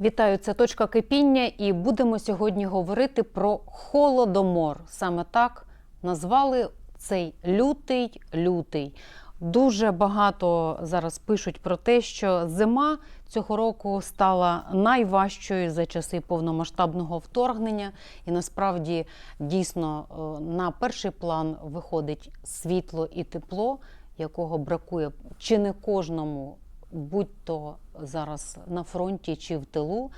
Вітаю, це точка кипіння, і будемо сьогодні говорити про холодомор. Саме так назвали цей лютий лютий. Дуже багато зараз пишуть про те, що зима цього року стала найважчою за часи повномасштабного вторгнення, і насправді дійсно е, на перший план виходить світло і тепло, якого бракує чи не кожному будь-то зараз на фронті чи в тилу.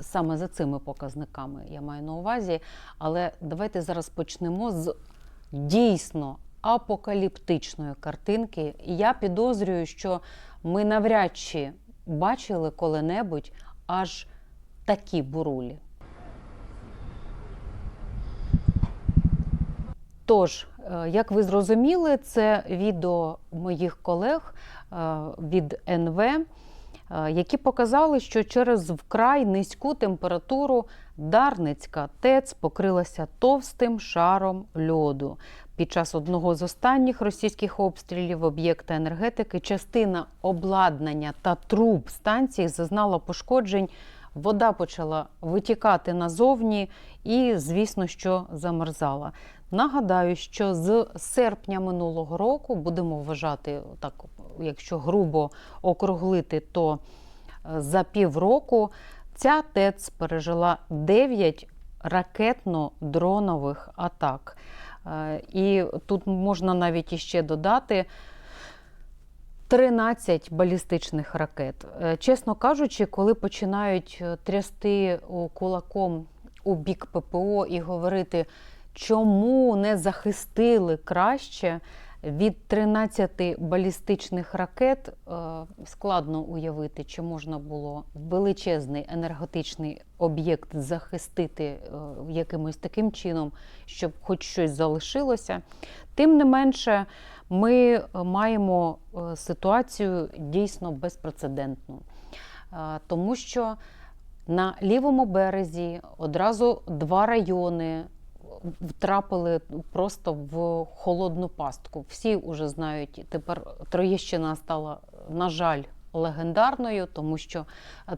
Саме за цими показниками я маю на увазі. Але давайте зараз почнемо з дійсно апокаліптичної картинки. Я підозрюю, що ми навряд чи бачили коли-небудь аж такі бурулі. Тож, як ви зрозуміли, це відео моїх колег е, від НВ, е, які показали, що через вкрай низьку температуру Дарницька ТЕЦ покрилася товстим шаром льоду. Під час одного з останніх російських обстрілів об'єкта енергетики частина обладнання та труб станції зазнала пошкоджень. Вода почала витікати назовні і, звісно, що замерзала. Нагадаю, що з серпня минулого року будемо вважати, так, якщо грубо округлити, то е, за півроку ця ТЕЦ пережила 9 ракетно-дронових атак. Е, І тут можна навіть іще додати 13 балістичних ракет. Е, Чесно кажучи, коли починають трясти кулаком у бік ППО і говорити, чому не захистили краще від 13 балістичних ракет, е, складно уявити, чи можна було величезний енергетичний об'єкт захистити е, якимось таким чином, щоб хоч щось залишилося. Тим не менше, ми е, маємо ситуацію дійсно безпрецедентну, тому що на лівому березі одразу два райони втрапили просто в холодну пастку. Всі вже знають, тепер Троєщина стала, на жаль, легендарною, тому що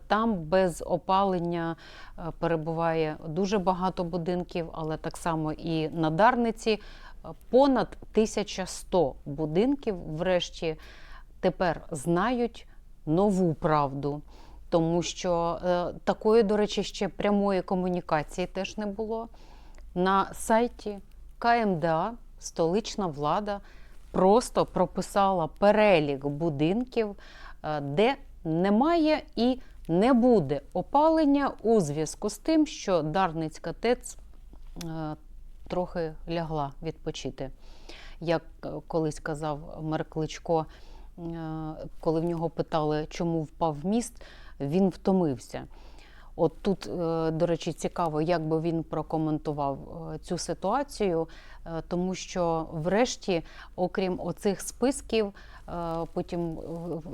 там без опалення е, перебуває дуже багато будинків, але так само і на Дарниці е, понад 1100 будинків, врешті, тепер знають нову правду. Тому що е, такої, до речі, ще прямої комунікації теж не було. На сайті КМДА столична влада просто прописала перелік будинків, е, де немає і не буде опалення у зв'язку з тим, що Дарницька ТЕЦ е, трохи лягла відпочити. Як е, колись казав мер Кличко, е, коли в нього питали, чому впав міст, він втомився. От тут, е, до речі, цікаво, як би він прокоментував е, цю ситуацію, е, тому що, врешті, окрім оцих списків, потім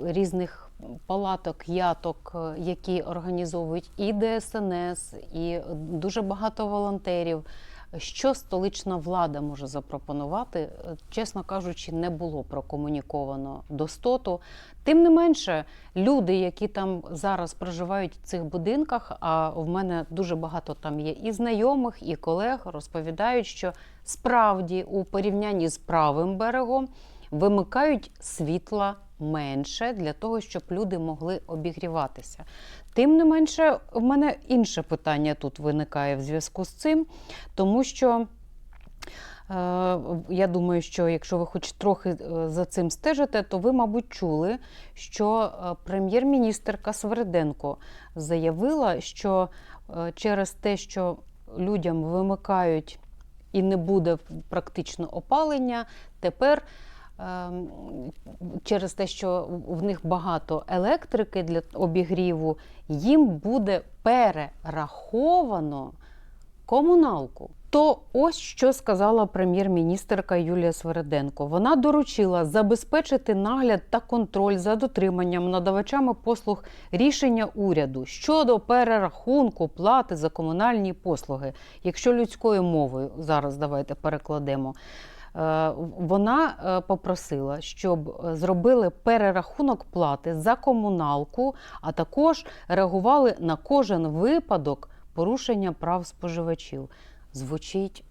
різних палаток, яток, які організовують і ДСНС, і дуже багато волонтерів. Що столична влада може запропонувати, е, чесно кажучи, не було прокомуніковано достоту. Тим не менше, люди, які там зараз проживають в цих будинках, а в мене дуже багато там є і знайомих, і колег, розповідають, що справді у порівнянні з правим берегом вимикають світла менше для того, щоб люди могли обігріватися. Тим не менше, в мене інше питання тут виникає в зв'язку з цим, тому що. е, Я думаю, що якщо ви хоч трохи е, за цим стежите, то ви, мабуть, чули, що е, прем'єр-міністерка Свериденко заявила, що через те, що людям вимикають і не буде практично опалення, тепер через те, що в них багато електрики для обігріву, їм буде перераховано комуналку. То ось що сказала прем'єр-міністерка Юлія Свериденко. Вона доручила забезпечити нагляд та контроль за дотриманням надавачами послуг рішення уряду щодо перерахунку плати за комунальні послуги. Якщо людською мовою зараз давайте перекладемо. Е, Вона е, попросила, щоб е, зробили перерахунок плати за комуналку, а також реагували на кожен випадок порушення прав споживачів. Звучить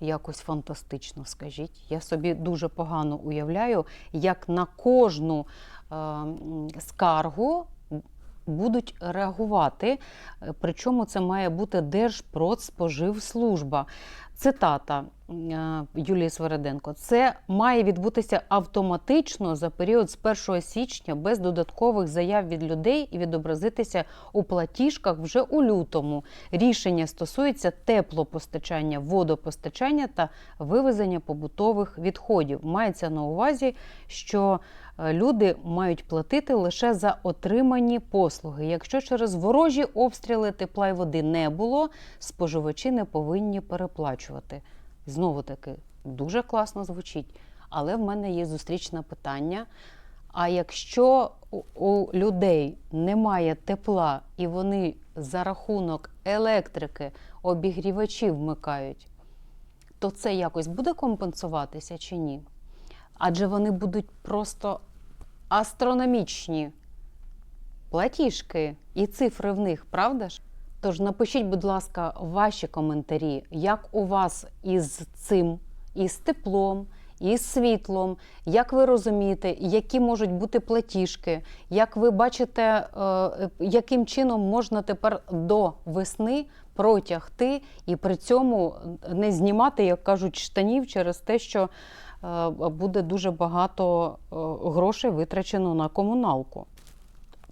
якось фантастично, скажіть. Я собі дуже погано уявляю, як на кожну скаргу будуть реагувати. Причому це має бути Держпродспоживслужба. Цитата е, Юлії Свереденко: це має відбутися автоматично за період з 1 січня без додаткових заяв від людей і відобразитися у платіжках вже у лютому. Рішення стосується теплопостачання, водопостачання та вивезення побутових відходів. Мається на увазі, що люди мають платити лише за отримані послуги. Якщо через ворожі обстріли тепла й води не було, споживачі не повинні переплачувати. Знову таки, дуже класно звучить. Але в мене є зустрічне питання. А якщо у людей немає тепла і вони за рахунок електрики обігрівачі вмикають, то це якось буде компенсуватися чи ні? Адже вони будуть просто астрономічні платіжки і цифри в них, правда ж? Тож напишіть, будь ласка, ваші коментарі, як у вас із цим, із теплом, із світлом, як ви розумієте, які можуть бути платіжки, як ви бачите, е, яким чином можна тепер до весни протягти і при цьому не знімати, як кажуть, штанів через те, що е, буде дуже багато е, грошей витрачено на комуналку.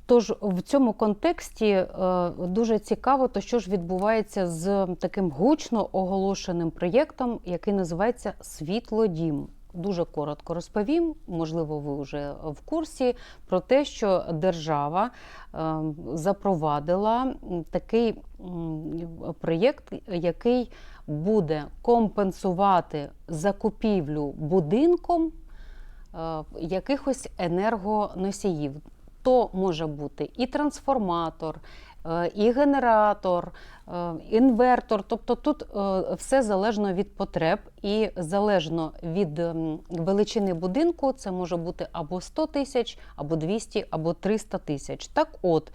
Тож в цьому контексті дуже цікаво, то що ж відбувається з таким гучно оголошеним проєктом, який називається Світлодім. Дуже коротко розповім, можливо, ви вже в курсі про те, що держава е, запровадила такий проєкт, який буде компенсувати закупівлю будинком е, якихось енергоносіїв. То може бути і трансформатор, і генератор, е, інвертор. Тобто тут е, все залежно від потреб і залежно від величини будинку, це може бути або 100 тисяч, або 200, або 300 тисяч. Так от,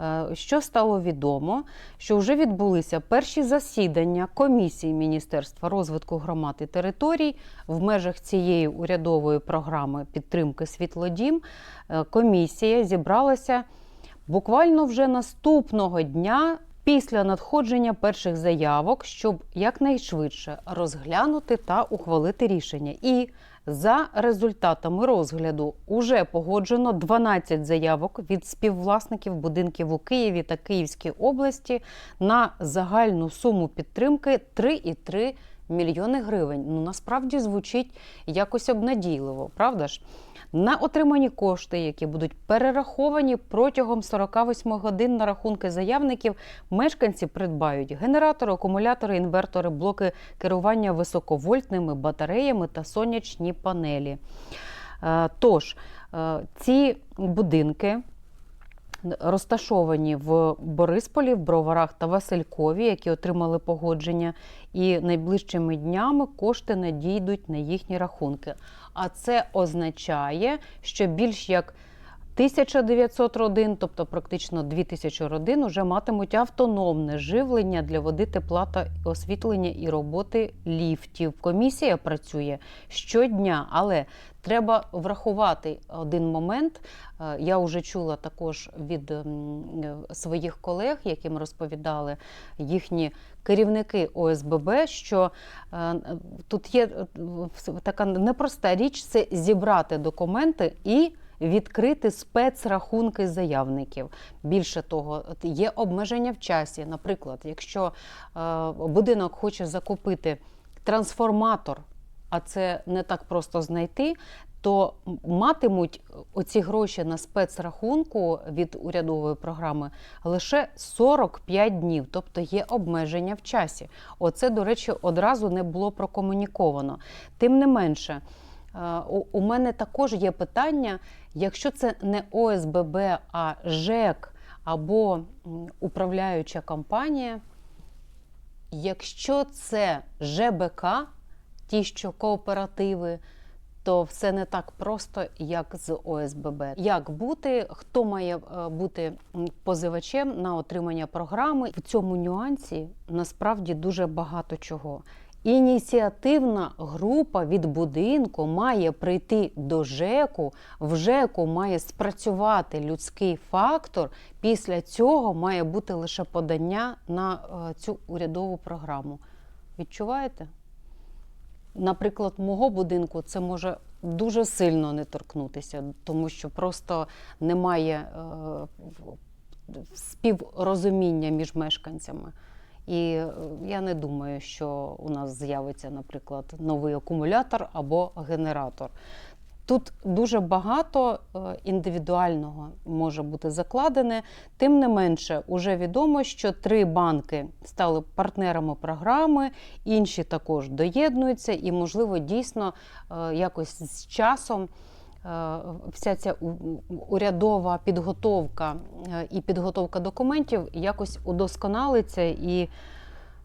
е, що стало відомо, що вже відбулися перші засідання комісії Міністерства розвитку громад і територій в межах цієї урядової програми підтримки Світлодім. Е, Комісія зібралася буквально вже наступного дня після надходження перших заявок, щоб якнайшвидше розглянути та ухвалити рішення. І за результатами розгляду уже погоджено 12 заявок від співвласників будинків у Києві та Київській області на загальну суму підтримки 3,3 мільйони гривень. Ну насправді звучить якось обнадійливо, правда ж? На отримані кошти, які будуть перераховані протягом 48 годин на рахунки заявників, мешканці придбають генератори, акумулятори, інвертори, блоки керування високовольтними батареями та сонячні панелі. Е, Тож, е, ці будинки розташовані в Борисполі, в Броварах та Василькові, які отримали погодження, і найближчими днями кошти надійдуть на їхні рахунки. А це означає, що більш як 1900 родин, тобто практично 2000 родин, вже матимуть автономне живлення для води, тепла та освітлення і роботи ліфтів. Комісія працює щодня, але треба врахувати один момент. Е, Я вже чула також від е, своїх колег, яким розповідали їхні керівники ОСББ, що е, тут є така непроста річ це зібрати документи і відкрити спецрахунки заявників. Більше того, є обмеження в часі. Наприклад, якщо е, будинок хоче закупити трансформатор, а це не так просто знайти. То матимуть оці гроші на спецрахунку від урядової програми лише 45 днів, тобто є обмеження в часі. Оце, до речі, одразу не було прокомуніковано. Тим не менше, е, у- у мене також є питання: якщо це не ОСББ, а ЖЕК або управляюча компанія, якщо це ЖБК, ті, що кооперативи, то все не так просто, як з ОСББ. Як бути, хто має е, бути позивачем на отримання програми? В цьому нюансі насправді дуже багато чого. Ініціативна група від будинку має прийти до ЖЕКу, в ЖЕКу має спрацювати людський фактор. Після цього має бути лише подання на е, цю урядову програму. Відчуваєте? Наприклад, мого будинку це може дуже сильно не торкнутися, тому що просто немає е, співрозуміння між мешканцями. І е, я не думаю, що у нас з'явиться, наприклад, новий акумулятор або генератор. Тут дуже багато е, індивідуального може бути закладене. Тим не менше, уже відомо, що три банки стали партнерами програми, інші також доєднуються, і, можливо, дійсно е, якось з часом вся ця урядова підготовка е, і підготовка документів якось удосконалиться і.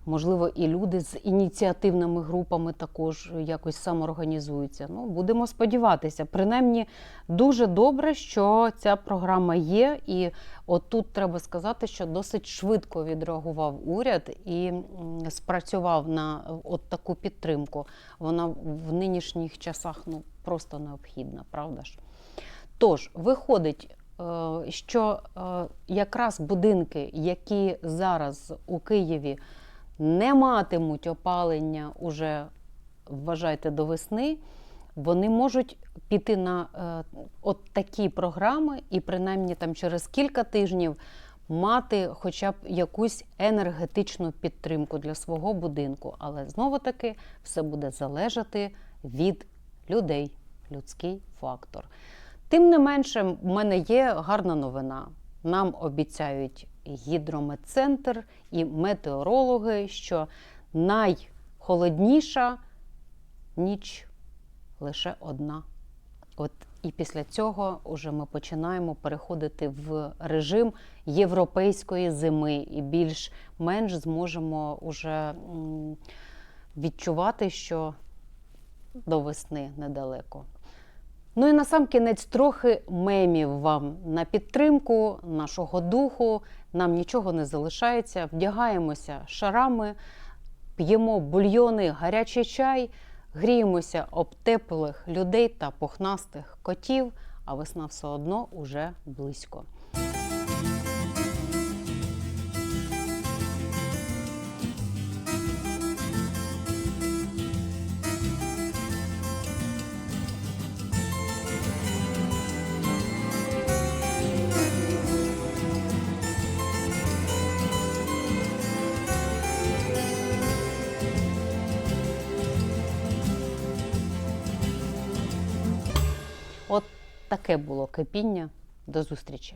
Можливо, і люди з ініціативними групами також якось самоорганізуються. Ну, будемо сподіватися. Принаймні, дуже добре, що ця програма є. І от тут треба сказати, що досить швидко відреагував уряд і спрацював на от таку підтримку. Вона в нинішніх часах ну, просто необхідна, правда ж? Тож, виходить, е, що е, якраз будинки, які зараз у Києві не матимуть опалення уже, вважайте, до весни, вони можуть піти на е, от такі програми і принаймні там через кілька тижнів мати хоча б якусь енергетичну підтримку для свого будинку. Але знову таки все буде залежати від людей, людський фактор. Тим не менше, в мене є гарна новина. Нам обіцяють гідрометцентр і метеорологи, що найхолодніша ніч лише одна. От і після цього вже ми починаємо переходити в режим європейської зими і більш-менш зможемо уже відчувати, що до весни недалеко. Ну і на сам кінець трохи мемів вам на підтримку нашого духу. Нам нічого не залишається. Вдягаємося шарами, п'ємо бульйони, гарячий чай, гріємося об теплих людей та пухнастих котів, а весна все одно уже близько. Таке було кипіння. До зустрічі!